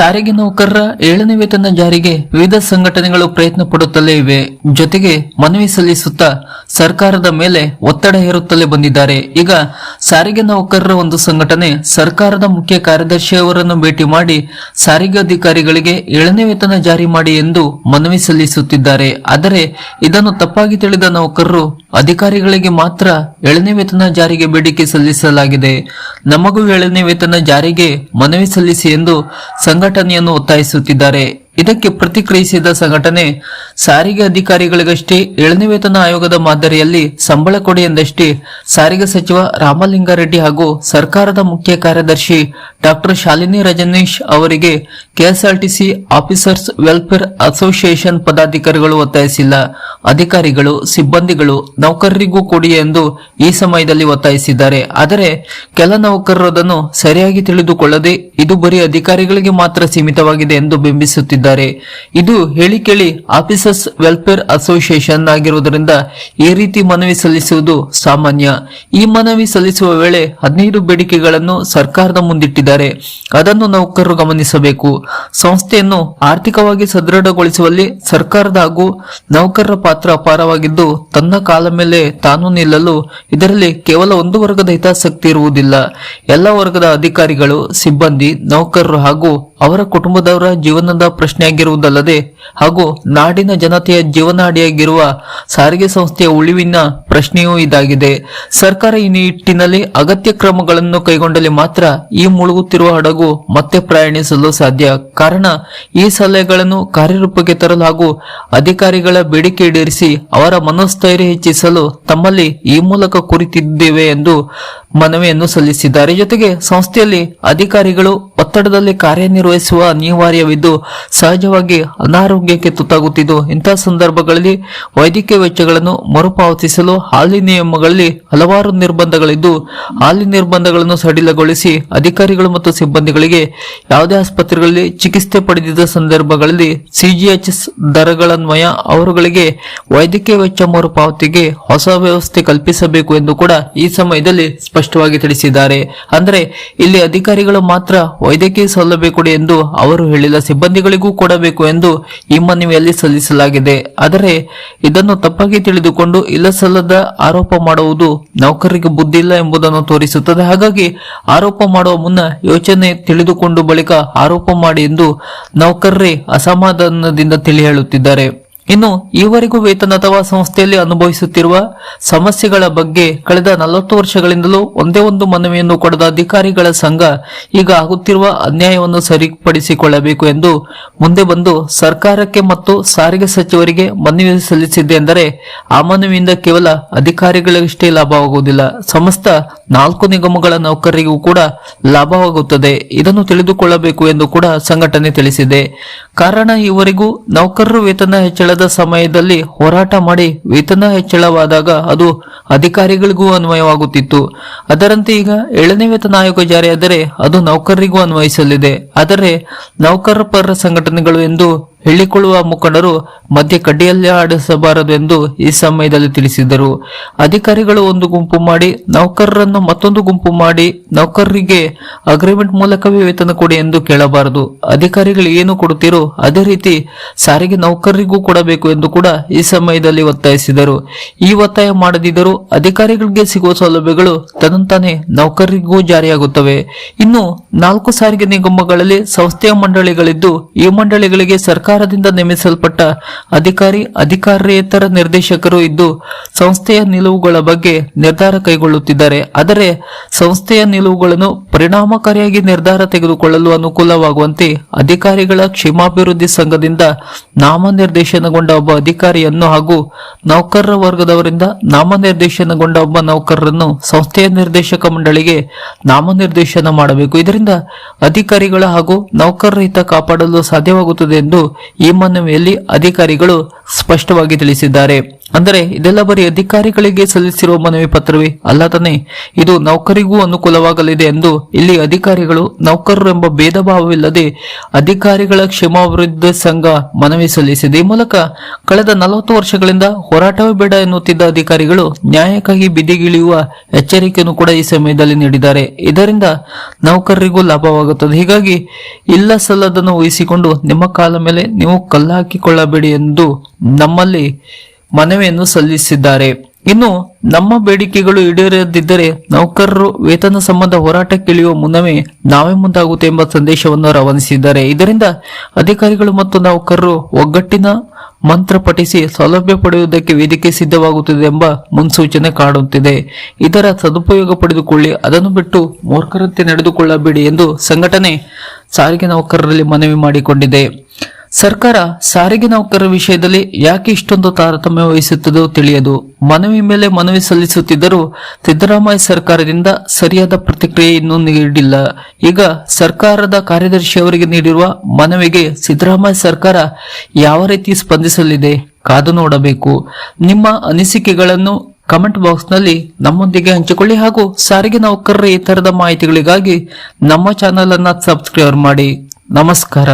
ಸಾರಿಗೆ ನೌಕರರ ಏಳನೇ ವೇತನ ಜಾರಿಗೆ ವಿವಿಧ ಸಂಘಟನೆಗಳು ಪ್ರಯತ್ನ ಪಡುತ್ತಲೇ ಇವೆ. ಜೊತೆಗೆ ಮನವಿ ಸಲ್ಲಿಸುತ್ತಾ ಸರ್ಕಾರದ ಮೇಲೆ ಒತ್ತಡ ಹೇರುತ್ತಲೇ ಬಂದಿದ್ದಾರೆ. ಈಗ ಸಾರಿಗೆ ನೌಕರರ ಒಂದು ಸಂಘಟನೆ ಸರ್ಕಾರದ ಮುಖ್ಯ ಕಾರ್ಯದರ್ಶಿಯವರನ್ನು ಭೇಟಿ ಮಾಡಿ ಸಾರಿಗೆ ಅಧಿಕಾರಿಗಳಿಗೆ ಏಳನೇ ವೇತನ ಜಾರಿ ಮಾಡಿ ಎಂದು ಮನವಿ ಸಲ್ಲಿಸುತ್ತಿದ್ದಾರೆ. ಆದರೆ ಇದನ್ನು ತಪ್ಪಾಗಿ ತಿಳಿದ ನೌಕರರು ಅಧಿಕಾರಿಗಳಿಗೆ ಮಾತ್ರ ಏಳನೇ ವೇತನ ಜಾರಿಗೆ ಬೇಡಿಕೆ ಸಲ್ಲಿಸಲಾಗಿದೆ. ನಮಗೂ ಏಳನೇ ವೇತನ ಜಾರಿಗೆ ಮನವಿ ಸಲ್ಲಿಸಿ ಎಂದು ಸಂಘಟನೆಯನ್ನು ಒತ್ತಾಯಿಸುತ್ತಿದ್ದಾರೆ. ಇದಕ್ಕೆ ಪ್ರತಿಕ್ರಿಯಿಸಿದ ಸಂಘಟನೆ, ಸಾರಿಗೆ ಅಧಿಕಾರಿಗಳಿಗಷ್ಟೇ ಏಳನೇ ವೇತನ ಆಯೋಗದ ಮಾದರಿಯಲ್ಲಿ ಸಂಬಳ ಕೊಡಿ ಎಂದಷ್ಟೇ ಸಾರಿಗೆ ಸಚಿವ ರಾಮಲಿಂಗಾರೆಡ್ಡಿ ಹಾಗೂ ಸರ್ಕಾರದ ಮುಖ್ಯ ಕಾರ್ಯದರ್ಶಿ ಡಾಕ್ಟರ್ ಶಾಲಿನಿ ರಜನೀಶ್ ಅವರಿಗೆ ಕೆಎಸ್ಆರ್ಟಿಸಿ ಆಫೀಸರ್ಸ್ ವೆಲ್ಫೇರ್ ಅಸೋಸಿಯೇಷನ್ ಪದಾಧಿಕಾರಿಗಳು ಒತ್ತಾಯಿಸಿಲ್ಲ. ಅಧಿಕಾರಿಗಳು, ಸಿಬ್ಬಂದಿಗಳು ನೌಕರರಿಗೂ ಕೊಡಿ ಎಂದು ಈ ಸಮಯದಲ್ಲಿ ಒತ್ತಾಯಿಸಿದ್ದಾರೆ. ಆದರೆ ಕೆಲ ನೌಕರರು ಅದನ್ನು ಸರಿಯಾಗಿ ತಿಳಿದುಕೊಳ್ಳದೆ ಇದು ಬರೀ ಅಧಿಕಾರಿಗಳಿಗೆ ಮಾತ್ರ ಸೀಮಿತವಾಗಿದೆ ಎಂದು ಬಿಂಬಿಸುತ್ತಿದ್ದಾರೆ ಇದು ಹೇಳಿ ಕೇಳಿ ಆಫೀಸರ್ಸ್ ವೆಲ್ಫೇರ್ ಅಸೋಸಿಯೇಷನ್ ಆಗಿರುವುದರಿಂದ ಈ ರೀತಿ ಮನವಿ ಸಲ್ಲಿಸುವುದು ಸಾಮಾನ್ಯ. ಈ ಮನವಿ ಸಲ್ಲಿಸುವ ವೇಳೆ ಹದಿನೈದು ಬೇಡಿಕೆಗಳನ್ನು ಸರ್ಕಾರದ ಮುಂದಿಟ್ಟಿದ್ದಾರೆ. ಅದನ್ನು ನೌಕರರು ಗಮನಿಸಬೇಕು. ಸಂಸ್ಥೆಯನ್ನು ಆರ್ಥಿಕವಾಗಿ ಸದೃಢಗೊಳಿಸುವಲ್ಲಿ ಸರ್ಕಾರದ ಹಾಗೂ ನೌಕರರ ಪಾತ್ರ ಅಪಾರವಾಗಿದ್ದು, ತನ್ನ ಕಾಲ ಮೇಲೆ ತಾನು ನಿಲ್ಲಲು ಇದರಲ್ಲಿ ಕೇವಲ ಒಂದು ವರ್ಗದ ಹಿತಾಸಕ್ತಿ ಇರುವುದಿಲ್ಲ. ಎಲ್ಲ ವರ್ಗದ ಅಧಿಕಾರಿಗಳು, ಸಿಬ್ಬಂದಿ, ನೌಕರರು ಹಾಗೂ ಅವರ ಕುಟುಂಬದವರ ಜೀವನದ ಪ್ರಶ್ನೆಯಾಗಿರುವುದಲ್ಲದೆ ಹಾಗೂ ನಾಡಿನ ಜನತೆಯ ಜೀವನಾಡಿಯಾಗಿರುವ ಸಾರಿಗೆ ಸಂಸ್ಥೆಯ ಉಳಿವಿನ ಪ್ರಶ್ನೆಯೂ ಇದಾಗಿದೆ. ಸರ್ಕಾರ ಈ ನಿಟ್ಟಿನಲ್ಲಿ ಅಗತ್ಯ ಕ್ರಮಗಳನ್ನು ಕೈಗೊಂಡಲ್ಲಿ ಮಾತ್ರ ಈ ಮುಳುಗುತ್ತಿರುವ ಹಡಗು ಮತ್ತೆ ಪ್ರಯಾಣಿಸಲು ಸಾಧ್ಯ. ಕಾರಣ, ಈ ಸಲಹೆಗಳನ್ನು ಕಾರ್ಯರೂಪಕ್ಕೆ ತರಲು ಹಾಗೂ ಅಧಿಕಾರಿಗಳ ಬೇಡಿಕೆ ಈಡೇರಿಸಿ ಅವರ ಮನೋಸ್ಥೈರ್ಯ ಹೆಚ್ಚಿಸಲು ತಮ್ಮಲ್ಲಿ ಈ ಮೂಲಕ ಕುರಿತಿದ್ದೇವೆ ಎಂದು ಮನವಿಯನ್ನು ಸಲ್ಲಿಸಿದ್ದಾರೆ. ಜೊತೆಗೆ ಸಂಸ್ಥೆಯಲ್ಲಿ ಅಧಿಕಾರಿಗಳು ಒತ್ತಡದಲ್ಲಿ ಕಾರ್ಯನಿರ್ವಹಿಸುವ ಅನಿವಾರ್ಯವಿದ್ದು, ಸಹಜವಾಗಿ ಅನಾರೋಗ್ಯಕ್ಕೆ ತುತ್ತಾಗುತ್ತಿದ್ದು ಇಂತಹ ಸಂದರ್ಭಗಳಲ್ಲಿ ವೈದ್ಯಕೀಯ ವೆಚ್ಚಗಳನ್ನು ಮರುಪಾವತಿಸಲು ಹಾಲಿ ನಿಯಮಗಳಲ್ಲಿ ಹಲವಾರು ನಿರ್ಬಂಧಗಳಿದ್ದು, ಹಾಲಿ ನಿರ್ಬಂಧಗಳನ್ನು ಸಡಿಲಗೊಳಿಸಿ ಅಧಿಕಾರಿಗಳು ಮತ್ತು ಸಿಬ್ಬಂದಿಗಳಿಗೆ ಯಾವುದೇ ಆಸ್ಪತ್ರೆಗಳಲ್ಲಿ ಚಿಕಿತ್ಸೆ ಪಡೆದಿದ್ದ ಸಂದರ್ಭಗಳಲ್ಲಿ ಸಿಜಿಎಚ್ಎಸ್ ದರಗಳನ್ವಯ ಅವರುಗಳಿಗೆ ವೈದ್ಯಕೀಯ ವೆಚ್ಚ ಮರುಪಾವತಿಗೆ ಹೊಸ ವ್ಯವಸ್ಥೆ ಕಲ್ಪಿಸಬೇಕು ಎಂದು ಕೂಡ ಈ ಸಮಯದಲ್ಲಿ ಸ್ಪಷ್ಟವಾಗಿ ತಿಳಿಸಿದ್ದಾರೆ. ಅಂದರೆ, ಇಲ್ಲಿ ಅಧಿಕಾರಿಗಳು ಮಾತ್ರ ವೈದ್ಯಕೀಯ ಸೌಲಭ್ಯ ಕೊಡಿ ಎಂದು ಅವರು ಹೇಳಿದ ಸಿಬ್ಬಂದಿಗಳಿಗೂ ಕೊಡಬೇಕು ಎಂದು ಈ ಮನವಿಯಲ್ಲಿ ಸಲ್ಲಿಸಲಾಗಿದೆ. ಆದರೆ ಇದನ್ನು ತಪ್ಪಾಗಿ ತಿಳಿದುಕೊಂಡು ಇಲ್ಲಸಲ್ಲದ ಆರೋಪ ಮಾಡುವುದು ನೌಕರರಿಗೆ ಬುದ್ಧಿ ಇಲ್ಲ ಎಂಬುದನ್ನು ತೋರಿಸುತ್ತದೆ. ಹಾಗಾಗಿ ಆರೋಪ ಮಾಡುವ ಮುನ್ನ ಯೋಚನೆ ತಿಳಿದುಕೊಂಡು ಬಳಿಕ ಆರೋಪ ಮಾಡಿ ಎಂದು ನೌಕರರೇ ಅಸಮಾಧಾನದಿಂದ ತಿಳಿ ಹೇಳುತ್ತಿದ್ದಾರೆ ಇನ್ನು ಈವರೆಗೂ ವೇತನ ಅಥವಾ ಸಂಸ್ಥೆಯಲ್ಲಿ ಅನುಭವಿಸುತ್ತಿರುವ ಸಮಸ್ಯೆಗಳ ಬಗ್ಗೆ ಕಳೆದ ನಲವತ್ತು ವರ್ಷಗಳಿಂದಲೂ ಒಂದೇ ಒಂದು ಮನವಿಯನ್ನು ಕೊಡದ ಅಧಿಕಾರಿಗಳ ಸಂಘ ಈಗ ಆಗುತ್ತಿರುವ ಅನ್ಯಾಯವನ್ನು ಸರಿಪಡಿಸಿಕೊಳ್ಳಬೇಕು ಎಂದು ಮುಂದೆ ಬಂದು ಸರ್ಕಾರಕ್ಕೆ ಮತ್ತು ಸಾರಿಗೆ ಸಚಿವರಿಗೆ ಮನವಿ ಸಲ್ಲಿಸಿದೆ ಎಂದರೆ ಆ ಮನವಿಯಿಂದ ಕೇವಲ ಅಧಿಕಾರಿಗಳಿಗಷ್ಟೇ ಲಾಭವಾಗುವುದಿಲ್ಲ. ಸಮಸ್ತ ನಾಲ್ಕು ನಿಗಮಗಳ ನೌಕರರಿಗೂ ಕೂಡ ಲಾಭವಾಗುತ್ತದೆ. ಇದನ್ನು ತಿಳಿದುಕೊಳ್ಳಬೇಕು ಎಂದು ಕೂಡ ಸಂಘಟನೆ ತಿಳಿಸಿದೆ. ಕಾರಣ ಇವರಿಗೂ ನೌಕರರು ವೇತನ ಹೆಚ್ಚಳದ ಸಮಯದಲ್ಲಿ ಹೋರಾಟ ಮಾಡಿ ವೇತನ ಹೆಚ್ಚಳವಾದಾಗ ಅದು ಅಧಿಕಾರಿಗಳಿಗೂ ಅನ್ವಯವಾಗುತ್ತಿತ್ತು. ಅದರಂತೆ ಈಗ ಏಳನೇ ವೇತನ ಆಯೋಗ ಜಾರಿಯಾದರೆ ಅದು ನೌಕರರಿಗೂ ಅನ್ವಯಿಸಲಿದೆ. ಆದರೆ ನೌಕರ ಪರ ಸಂಘಟನೆಗಳು ಎಂದು ಹೇಳಿಕೊಳ್ಳುವ ಮುಖಂಡರು ಮಧ್ಯ ಕಡ್ಡಿಯಲ್ಲೇ ಆಡಿಸಬಾರದು ಎಂದು ಈ ಸಮಯದಲ್ಲಿ ತಿಳಿಸಿದರು. ಅಧಿಕಾರಿಗಳು ಒಂದು ಗುಂಪು ಮಾಡಿ, ನೌಕರರನ್ನು ಮತ್ತೊಂದು ಗುಂಪು ಮಾಡಿ, ನೌಕರರಿಗೆ ಅಗ್ರಿಮೆಂಟ್ ಮೂಲಕವೇ ವೇತನ ಕೊಡಿ ಎಂದು ಕೇಳಬಾರದು. ಅಧಿಕಾರಿಗಳು ಏನು ಕೊಡುತ್ತೀರೋ ಅದೇ ರೀತಿ ಸಾರಿಗೆ ನೌಕರರಿಗೂ ಕೊಡಬೇಕು ಎಂದು ಕೂಡ ಈ ಸಮಯದಲ್ಲಿ ಒತ್ತಾಯಿಸಿದರು. ಈ ಒತ್ತಾಯ ಮಾಡದಿದ್ದರೂ ಅಧಿಕಾರಿಗಳಿಗೆ ಸಿಗುವ ಸೌಲಭ್ಯಗಳು ತದಂತಾನೆ ನೌಕರರಿಗೂ ಜಾರಿಯಾಗುತ್ತವೆ. ಇನ್ನು ನಾಲ್ಕು ಸಾರಿಗೆ ನಿಗಮಗಳಲ್ಲಿ ಸಂಸ್ಥೆಯ ಮಂಡಳಿಗಳಿದ್ದು, ಈ ಮಂಡಳಿಗಳಿಗೆ ಸರ್ಕಾರದಿಂದ ನೇಮಿಸಲ್ಪಟ್ಟ ಅಧಿಕಾರಿ ಅಧಿಕಾರೇತರ ನಿರ್ದೇಶಕರು ಇದ್ದು, ಸಂಸ್ಥೆಯ ನಿಲುವುಗಳ ಬಗ್ಗೆ ನಿರ್ಧಾರ ಕೈಗೊಳ್ಳುತ್ತಿದ್ದಾರೆ. ಆದರೆ, ಸಂಸ್ಥೆಯ ನಿಲುವುಗಳನ್ನು ಪರಿಣಾಮಕಾರಿಯಾಗಿ ನಿರ್ಧಾರ ತೆಗೆದುಕೊಳ್ಳಲು ಅನುಕೂಲವಾಗುವಂತೆ ಅಧಿಕಾರಿಗಳ ಕ್ಷೇಮಾಭಿವೃದ್ಧಿ ಸಂಘದಿಂದ ನಾಮನಿರ್ದೇಶನಗೊಂಡ ಒಬ್ಬ ಅಧಿಕಾರಿಯನ್ನು ಹಾಗೂ ನೌಕರರ ವರ್ಗದವರಿಂದ ನಾಮನಿರ್ದೇಶನಗೊಂಡ ಒಬ್ಬ ನೌಕರರನ್ನು ಸಂಸ್ಥೆಯ ನಿರ್ದೇಶಕ ಮಂಡಳಿಗೆ ನಾಮನಿರ್ದೇಶನ ಮಾಡಬೇಕು. ಇದರಿಂದ ಅಧಿಕಾರಿಗಳ ಹಾಗೂ ನೌಕರರ ಹಿತ ಕಾಪಾಡಲು ಸಾಧ್ಯವಾಗುತ್ತದೆ ಎಂದು ಈ ಮನವಿಯಲ್ಲಿ ಅಧಿಕಾರಿಗಳು ಸ್ಪಷ್ಟವಾಗಿ ತಿಳಿಸಿದ್ದಾರೆ. ಅಂದರೆ ಇದೆಲ್ಲ ಬರೀ ಅಧಿಕಾರಿಗಳಿಗೆ ಸಲ್ಲಿಸಿರುವ ಮನವಿ ಪತ್ರವೇ ಅಲ್ಲ ತಾನೆ, ಇದು ನೌಕರಿಗೂ ಅನುಕೂಲವಾಗಲಿದೆ ಎಂದು ಇಲ್ಲಿ ಅಧಿಕಾರಿಗಳು ನೌಕರರು ಎಂಬ ಭೇದ ಭಾವವಿಲ್ಲದೆ ಅಧಿಕಾರಿಗಳ ಕ್ಷೇಮಾಭಿವೃದ್ಧಿ ಸಂಘ ಮನವಿ ಸಲ್ಲಿಸಿದೆ. ಈ ಮೂಲಕ ಕಳೆದ ನಲವತ್ತು ವರ್ಷಗಳಿಂದ ಹೋರಾಟವೇ ಬೇಡ ಎನ್ನುತ್ತಿದ್ದ ಅಧಿಕಾರಿಗಳು ನ್ಯಾಯಕ್ಕಾಗಿ ಬಿದಿಗಿಳಿಯುವ ಎಚ್ಚರಿಕೆಯನ್ನು ಕೂಡ ಈ ಸಮಯದಲ್ಲಿ ನೀಡಿದ್ದಾರೆ. ಇದರಿಂದ ನೌಕರರಿಗೂ ಲಾಭವಾಗುತ್ತದೆ. ಹೀಗಾಗಿ ಇಲ್ಲ ಸಲ್ಲದನ್ನು ವಹಿಸಿಕೊಂಡು ನಿಮ್ಮ ಕಾಲ ಮೇಲೆ ನೀವು ಕಲ್ಲಾಕಿಕೊಳ್ಳಬೇಡಿ ಎಂದು ನಮ್ಮಲ್ಲಿ ಮನವಿಯನ್ನು ಸಲ್ಲಿಸಿದ್ದಾರೆ. ಇನ್ನು ನಮ್ಮ ಬೇಡಿಕೆಗಳು ಈಡೇರದಿದ್ದರೆ ನೌಕರರು ವೇತನ ಸಂಬಂಧ ಹೋರಾಟಕ್ಕಿಳಿಯುವ ಮುನ್ನವೇ ನಾವೇ ಮುಂದಾಗುತ್ತೆ ಎಂಬ ಸಂದೇಶವನ್ನು ರವಾನಿಸಿದ್ದಾರೆ. ಇದರಿಂದ ಅಧಿಕಾರಿಗಳು ಮತ್ತು ನೌಕರರು ಒಗ್ಗಟ್ಟಿನ ಮಂತ್ರ ಪಠಿಸಿ ಸೌಲಭ್ಯ ಪಡೆಯುವುದಕ್ಕೆ ವೇದಿಕೆ ಸಿದ್ಧವಾಗುತ್ತದೆ ಎಂಬ ಮುನ್ಸೂಚನೆ ಕಾಡುತ್ತಿದೆ. ಇದರ ಸದುಪಯೋಗ ಪಡೆದುಕೊಳ್ಳಿ, ಅದನ್ನು ಬಿಟ್ಟು ಮೂರ್ಖರಂತೆ ನಡೆದುಕೊಳ್ಳಬೇಡಿ ಎಂದು ಸಂಘಟನೆ ಸಾರಿಗೆ ನೌಕರರಲ್ಲಿ ಮನವಿ ಮಾಡಿಕೊಂಡಿದೆ. ಸರ್ಕಾರ ಸಾರಿಗೆ ನೌಕರರ ವಿಷಯದಲ್ಲಿ ಯಾಕೆ ಇಷ್ಟೊಂದು ತಾರತಮ್ಯ ವಹಿಸುತ್ತದೋ ತಿಳಿಯದು. ಮನವಿ ಮೇಲೆ ಮನವಿ ಸಲ್ಲಿಸುತ್ತಿದ್ದರೂ ಸಿದ್ದರಾಮಯ್ಯ ಸರ್ಕಾರದಿಂದ ಸರಿಯಾದ ಪ್ರತಿಕ್ರಿಯೆ ಇನ್ನೂ ನೀಡಿಲ್ಲ. ಈಗ ಸರ್ಕಾರದ ಕಾರ್ಯದರ್ಶಿ ಅವರಿಗೆ ನೀಡಿರುವ ಮನವಿಗೆ ಸಿದ್ದರಾಮಯ್ಯ ಸರ್ಕಾರ ಯಾವ ರೀತಿ ಸ್ಪಂದಿಸಲಿದೆ ಕಾದು ನೋಡಬೇಕು. ನಿಮ್ಮ ಅನಿಸಿಕೆಗಳನ್ನು ಕಮೆಂಟ್ ಬಾಕ್ಸ್ನಲ್ಲಿ ನಮ್ಮೊಂದಿಗೆ ಹಂಚಿಕೊಳ್ಳಿ ಹಾಗೂ ಸಾರಿಗೆ ನೌಕರರ ಈ ಥರದ ಮಾಹಿತಿಗಳಿಗಾಗಿ ನಮ್ಮ ಚಾನೆಲ್ ಅನ್ನ ಸಬ್ಸ್ಕ್ರೈಬ್ ಮಾಡಿ. ನಮಸ್ಕಾರ.